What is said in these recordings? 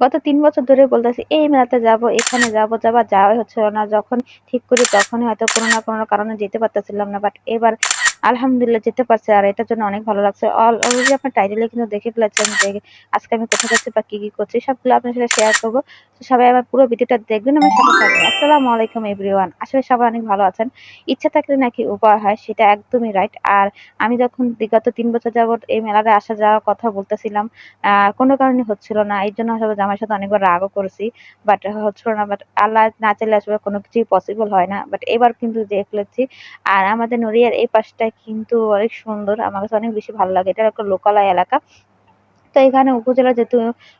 গত তিন বছর ধরে বলতেছি, এই মেলাতে যাব, এখানে যাব, যাবা, যাওয়াই হচ্ছিল না। যখন ঠিক করি তখনই হয়তো কোনো না কোনো কারণে যেতে পারতেছিলাম না বাট এবার আলহামদুলিল্লাহ যেতে পারছে, আর এটার জন্য অনেক ভালো লাগছে। অলরেডি আপনার টাইটেলে কিন্তু দেখে ফেলেছেন যে আজকে আমি কোথায় যাচ্ছি বা কি কি করছি, সবগুলো আপনার সাথে শেয়ার করব। সবাই আমার পুরো ভিডিওটা দেখবেন আমার সাথে থাকবেন। আসসালামু আলাইকুম এভরিওয়ান আসলে সবাই অনেক ভালো আছেন। ইচ্ছা থাকলে নাকি উপায় হয়, সেটা একদমই রাইট আর আমি যখন বিগত তিন বছর যাবৎ এই মেলাতে আসা যাওয়ার কথা বলতেছিলাম কোনো কারণে হচ্ছিল না। এই জন্য আসলে জামাইয়ের সাথে অনেকবার রাগও করেছি বাট হচ্ছিল না। বাট আল্লাহ না চাইলে আসলে কোনো কিছুই পসিবল হয় না। বাট এবার কিন্তু যেয়ে ফেলেছি। আর আমাদের নড়িয়ার এই পাশটা কিন্তু অনেক সুন্দর। আমার কাছে অনেক বেশি ভালো লাগে। এটা একটা লোকালয় এলাকা। তো এখানে উপজেলা যেহেতু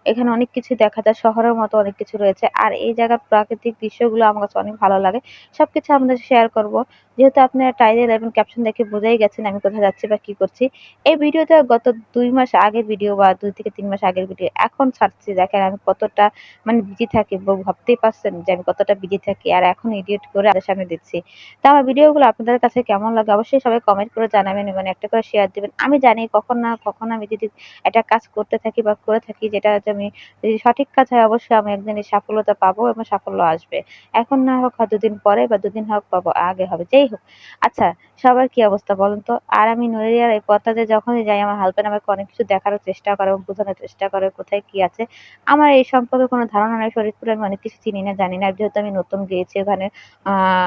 এখানে অনেক কিছু দেখা যায়, শহরের মতো অনেক কিছু রয়েছে। আর এই জায়গার প্রাকৃতিক দৃশ্যগুলো আমার কাছে অনেক ভালো লাগে। সবকিছু আমাদের শেয়ার করব। যেহেতু আপনারা টাইটেল এবং ক্যাপশন দেখে বোঝাই গেছেন আমি কোথায় যাচ্ছি বা কি করছি। এই ভিডিওটা গত দুই মাস আগের ভিডিও বা দুই থেকে তিন মাস আগের ভিডিও এখন ছাড়ছি। দেখেন আমি কতটা মানে বিজি থাকি ভাবতেই পারছেন যে আমি কতটা বিজি থাকি আর এখন এডিট করে আপনাদের সামনে দিচ্ছি। তো আমার ভিডিওগুলো আপনাদের কাছে কেমন লাগে অবশ্যই সবাই কমেন্ট করে জানাবেন এবং একটা করে শেয়ার দিবেন। আমি জানি কখন না কখন আমি যদি একটা কাজ করতে থাকি বা করে থাকি, যেটা হচ্ছে আমি, যদি সঠিক কাজ হয় অবশ্যই আমি একদিন এই সফলতা পাবো এবং সাফল্য আসবে। এখন না হোক হয় দুদিন পরে বা দুদিন হোক পাবো আগে হবে, যেই হোক। আচ্ছা সবার কি অবস্থা বলুন তো? আর আমি নড়িয়ার এই পথটাতে যখনই যাই, আমার হাজবেন্ড আমাকে অনেক কিছু দেখারও চেষ্টা করে এবং বোঝানোর চেষ্টা করে কোথায় কি আছে। আমার এই সম্পর্কে কোনো ধারণা নেই শরীরপুরে আমি অনেক কিছু চিনি না, জানি না। যেহেতু আমি নতুন গিয়েছি ওখানে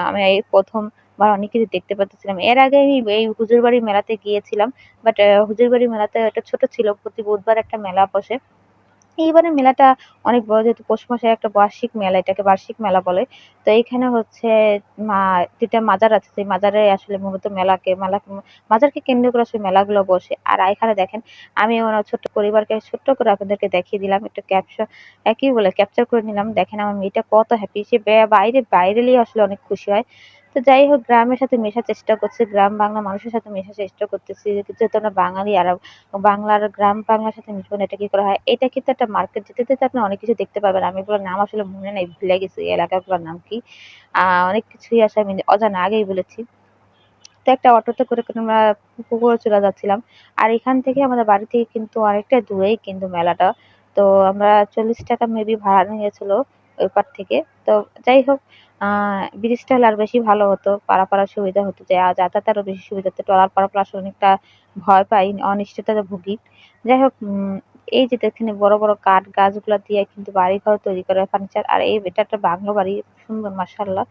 আমি এই প্রথম বার অনেক কিছু দেখতে পাচ্ছিলাম এর আগে আমি এই হুজুরবাড়ি মেলাতে গিয়েছিলাম বাট হুজুরবাড়ি মেলাতে একটা ছোট ছিল, প্রতি বুধবার একটা মেলা বসে। এইবারে মেলাটা অনেক বড়, যেহেতু পৌষ মাসের একটা বার্ষিক মেলা, এটাকে বার্ষিক মেলা বলে। তো এইখানে হচ্ছে যেটা মাজার আছে, সেই মাজারে আসলে মূলত মেলাকে, মেলা, মাজারকে কেন্দ্র করে আসলে মেলাগুলো বসে। আর এখানে দেখেন, আমি ওনার ছোট্ট পরিবারকে ছোট্ট করে আপনাদেরকে দেখিয়ে দিলাম, একটু ক্যাপচার একই বলে ক্যাপচার করে নিলাম। দেখেন আমার মেয়েটা কত হ্যাপি সে বাইরে বাইরেলেই আসলে অনেক খুশি হয়। তো যাই হোক, গ্রামের সাথে মেশার চেষ্টা করছি, গ্রাম বাংলা মানুষের সাথে মেশার চেষ্টা করতেছি যেহেতু আমরা বাঙালি আর বাংলার গ্রাম বাংলার সাথে মিশবো না, এটা কি করা হয়? এটা কিন্তু একটা মার্কেট যেতে যেতে আপনি অনেক কিছু দেখতে পাবেন, আমি এগুলোর নাম আসলে মনে নেই, ভুলে গেছি এলাকাগুলোর নাম কি? অনেক কিছুই আছে, আমি অজানা আগেই বলেছি। তো একটা অটোতে করে আমরা পুকুরে চলে যাচ্ছিলাম, আর এখান থেকে আমাদের বাড়ি থেকে কিন্তু অনেকটা দূরেই কিন্তু মেলাটা। তো আমরা চল্লিশ টাকা মেবি ভাড়া নিয়েছিল। ওই পার থেকে। তো যাই হোক ব্রিজটা হলে আর বেশি ভালো হতো, পারাপারের সুবিধা হতো, যে যাতায়াত আরও বেশি সুবিধা হতো। ট্রলার পারাপার আসলে অনেকটা ভয় পাই, অনিশ্চয়তাতে ভুগি। যাই হোক এই যে দেখেন, বড় বড় কাঠ গাছগুলা দিয়ে কিন্তু বাড়িঘর তৈরি করে ফার্নিচার আর এই এটা একটা বাংলো বাড়ি, সুন্দর মাসাল্লাহ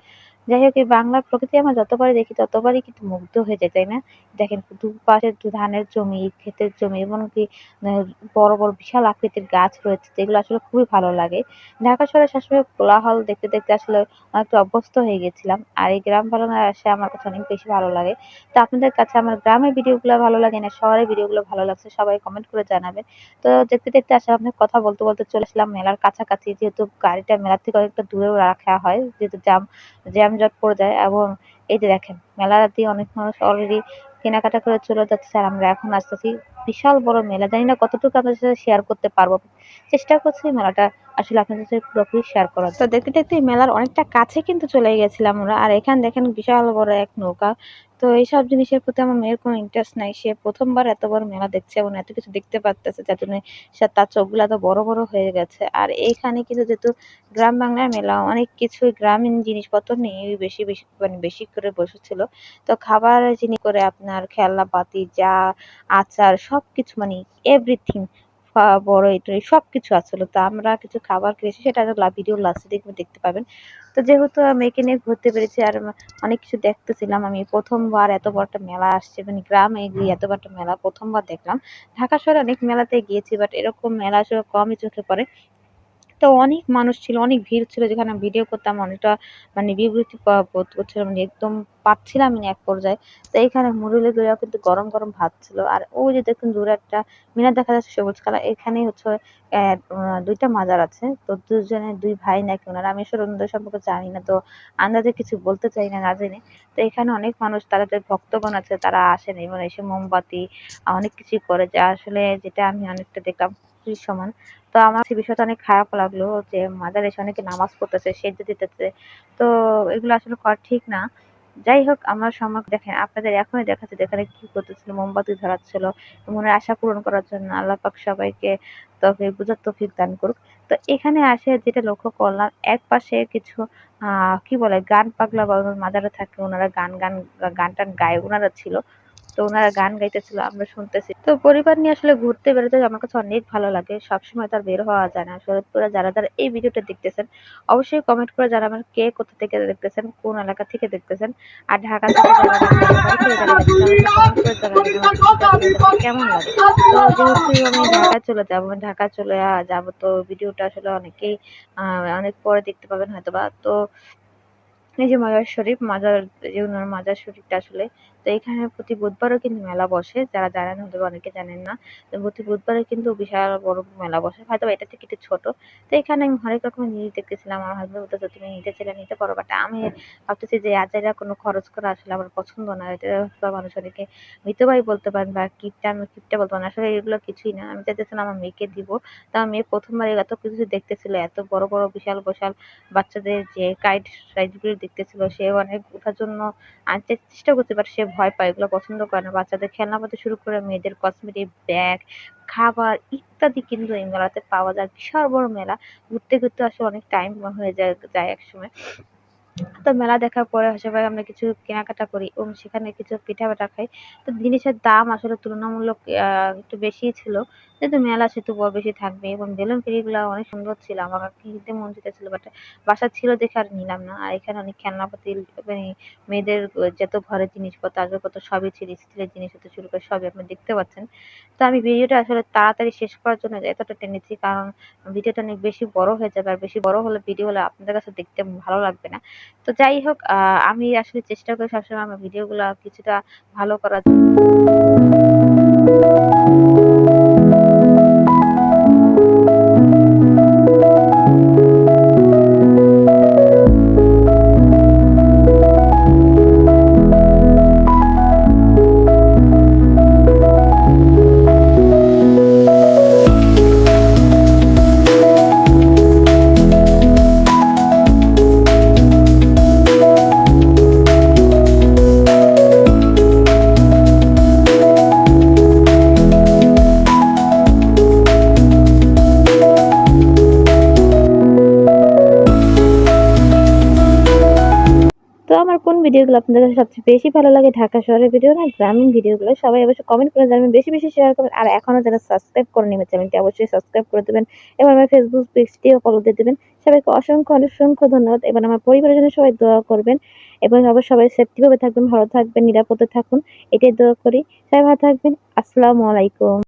যাই হোক, এই বাংলার প্রকৃতি আমরা যতবারই দেখি, ততবারই কিন্তু মুগ্ধ হয়ে যায় তাই না? দেখেন দুপাশে ধানের জমি, ক্ষেতের জমি, এমনকি বড় বড় বিশাল আকৃতির গাছ রয়েছে, যেগুলো আসলে খুবই ভালো লাগে। ঢাকা শহরে সবসময় কোলাহল দেখতে দেখতে আসলে অনেকটা অভ্যস্ত হয়ে গেছিলাম, আর এই গ্রাম বাংলায় আসে আমার কাছে অনেক বেশি ভালো লাগে। তো আপনাদের কাছে আমার গ্রামের ভিডিওগুলো ভালো লাগে না, শহরের ভিডিওগুলো ভালো লাগছে, সবাই কমেন্ট করে জানাবেন। তো দেখতে দেখতে আসলে আপনার কথা বলতে বলতে চলে আসলাম, মেলার কাছাকাছি, যেহেতু গাড়িটা মেলার থেকে অনেকটা দূরেও রাখা হয়, যেহেতু জ্যাম জ্যাম জ্যামজট পড়ে যায় এবং এই যে দেখেন, মেলা দিয়ে অনেক মানুষ অলরেডি কেনাকাটা করে চলে যাচ্ছে। আর আমরা এখন আসতেছি বিশাল বড় মেলা। জানি না কতটুকু আপনাদের সাথে শেয়ার করতে পারব। চেষ্টা করছি মেলাটা আসলে আপনাদের সাথে পুরোপুরি শেয়ার করার। তো দেখতে দেখতে মেলার অনেকটা কাছে কিন্তু চলে গেছিলাম আমরা। আর এখানে দেখেন বিশাল বড় এক নৌকা। তো এইসব জিনিসের প্রতি আমার মেয়ের কোনো ইন্টারেস্ট নাই। সে প্রথমবার এত বড় মেলা দেখছে এবং এত কিছু দেখতে পারতেছে যার জন্য সে তার চোখগুলো এত বড় বড় হয়ে গেছে। আর এইখানে কিন্তু যেহেতু গ্রাম বাংলার মেলা, অনেক কিছু গ্রামীণ জিনিসপত্র নিয়ে বেশি বেশি মানে বেশি করে বসেছিল। তো খাবার জিনিস করে আপনার খেলনাপাতি যা আচার সবকিছু মানে এভরিথিং বড় এটাই সবকিছু আসলে তো আমরা কিছু খাবার খেয়েছি, সেটা ভিডিও লাস্টে দেখবে, দেখতে পাবেন। তো যেহেতু মেয়েকে নিয়ে ঘুরতে পেরেছি আর অনেক কিছু দেখতেছিলাম, আমি প্রথমবার এত বড় একটা মেলা আসছে মানে গ্রামে গিয়ে এত বড় একটা মেলা প্রথমবার দেখলাম। ঢাকা শহরে অনেক মেলাতে গিয়েছি বাট এরকম মেলা আসলে কমই চোখে পড়ে। তো অনেক মানুষ ছিল, অনেক ভিড় ছিল, যেখানে ভিডিও করতাম, অনেকটা মানে বিবৃতি করছিলাম মানে একদম পাচ্ছিলাম না এক পর্যায়ে। তো এইখানে মুরুলিগুলো কিন্তু গরম গরম ভাত ছিল। আর ওই যে দেখুন দূরে একটা মিনার দেখা যাচ্ছে, সবুজ কালার। এখানেই হচ্ছে দুইটা মাজার আছে। তো দুজনে দুই ভাই নাকি ওনারা, আমি আসলে ওনাদের সম্পর্কে জানি না। তো আন্দাজে কিছু বলতে চাই না না জেনে। তো এখানে অনেক মানুষ, তারা যে ভক্তগণ আছে, তারা আসেন। এবং এসে মোমবাতি অনেক কিছুই করে। যা আসলে যেটা আমি অনেকটা দেখলাম সমান। তো আমার সেই বিষয়টা অনেক খারাপ লাগল যে মাদার এসে অনেকে নামাজ পড়তেছে, সেজদা দিতেছে। তো এগুলো আসলে করা ঠিক না। যাই হোক, আমার সমাজ দেখেন, আপনাদের এখনই দেখাচ্ছে দেখেন কি করতেছিল, মোমবাতি ধরাচ্ছিল, মনের আশা পূরণ করার জন্য আল্লাহ পাক সবাইকে তফিক, বুঝার তৌফিক দান করুক। তো এখানে আসে যেটা লক্ষ্য করলাম, এক পাশে কিছু, আহ, কি বলে, গান পাগলা বা মাদারা থাকে, ওনারা গান গান গান টান গায় ওনারা ছিল। তো ওনারা গান গাইতেছিল, আমরা শুনতেছি। তো পরিবার নিয়ে আসলে ঘুরতে বেরোতে আমার কাছে অনেক ভালো লাগে। সবসময় তার বের হওয়া যায় না। শরৎপুরে যারা যারা এই ভিডিওটা দেখতেছেন, অবশ্যই কমেন্ট করে যারা আমার কে কোথা থেকে দেখতেছেন, কোন এলাকা থেকে দেখতেছেন। আর ঢাকা কেমন লাগে? তো যেহেতু আমি ঢাকা চলে যাব ঢাকা চলে যাব, তো ভিডিওটা আসলে অনেকেই অনেক পরে দেখতে পাবেন হয়তো বা তো এই যে মাজার শরীফ, মাজার, যে ওনার মাজার শরীফটা আসলে তো এখানে প্রতি বুধবারও কিন্তু মেলা বসে। যারা জানেন হয়তো অনেকে জানেন না। তো প্রতি বুধবারে কিন্তু বিশাল বড় মেলা বসে। হয়তো এটা থেকে একটু ছোট। তো এখানে আমি হরেক রকমের জিনিস দেখতেছিলাম। আমার হাজবেন্ড বলতেছে তুমি নিতে চাইলে নিতে পারো বাট আমি ভাবতেছি যে আজাইরা কোনো খরচ করা আসলে আমার পছন্দ না, এটা মানুষ অনেকে মিতভাই বলতে পারেন বা কিপটা আমি কিপটা বলতে পারেন আসলে এগুলো কিছুই না। আমি চাইতেছিলাম আমার মেয়েকে দিব। তো আমার মেয়ে প্রথমবার এত কিছু দেখতেছিল, এত বড় বড়, বিশাল বিশাল বাচ্চাদের যে কাইট সাইজগুলো দেখতেছিল, সে অনেক ওঠার জন্য আনতে চেষ্টা করতে পারে সে ভয় পায়, এগুলো পছন্দ করে না। বাচ্চাদের খেলনা খেলনাপাতি শুরু করে মেয়েদের কসমেটিক ব্যাগ খাবার ইত্যাদি কিন্তু এই মেলাতে পাওয়া যায়। বিশাল বড় মেলা। ঘুরতে ঘুরতে আসলে অনেক টাইম হয়ে যায় যায় এক সময় তো মেলা দেখার পরে সবাই আমরা কিছু কেনাকাটা করি এবং সেখানে কিছু পিঠা পাঠা খাই। তো জিনিসের দাম আসলে তুলনামূলক একটু বেশিই ছিল। যেহেতু মেলা সেহেতু বড় বেশি থাকবে এবং বেলুনগুলা অনেক সুন্দর ছিল। আমার কিনতে মন ছিল বাট বাসা ছিল দেখে আর নিলাম না। আর এখানে অনেক খেলনাপাতি মানে মেয়েদের যত ঘরের জিনিসপত্র, আসবাবপত্র সবই ছিল, স্টিলের জিনিস হতে শুরু করে সবই আপনি দেখতে পাচ্ছেন। তো আমি ভিডিওটা আসলে তাড়াতাড়ি শেষ করার জন্য এতটা টেনেছি কারণ ভিডিওটা অনেক বেশি বড় হয়ে যাবে। আর বেশি বড় হলে, ভিডিও হলে আপনাদের কাছে দেখতে ভালো লাগবে না। তো যাই হোক আমি আসলে চেষ্টা করি সবসময় আমার ভিডিওগুলো কিছুটা ভালো করার তো ভিডিওগুলো আপনাদের কাছে সবচেয়ে বেশি ভালো লাগে ঢাকা শহরের ভিডিও না, গ্রামীণ ভিডিওগুলো, সবাই অবশ্যই কমেন্ট করে জানাবেন, বেশি বেশি শেয়ার করবেন, আর এখনও যারা সাবস্ক্রাইব করে নেবেন চ্যানেলটি অবশ্যই সাবস্ক্রাইব করে দেবেন, এবং আমার ফেসবুক পেজটিও ফলো দিয়ে দেবেন। সবাইকে অসংখ্য অসংখ্য ধন্যবাদ, এবং আমার পরিবারের জন্য সবাই দোয়া করবেন, এবং অবশ্যই সবাই সেফটিভাবে থাকবেন, ভালো থাকবেন, নিরাপদে থাকুন, এটাই দোয়া করি। সবাই ভালো থাকবেন, আসসালামু আলাইকুম।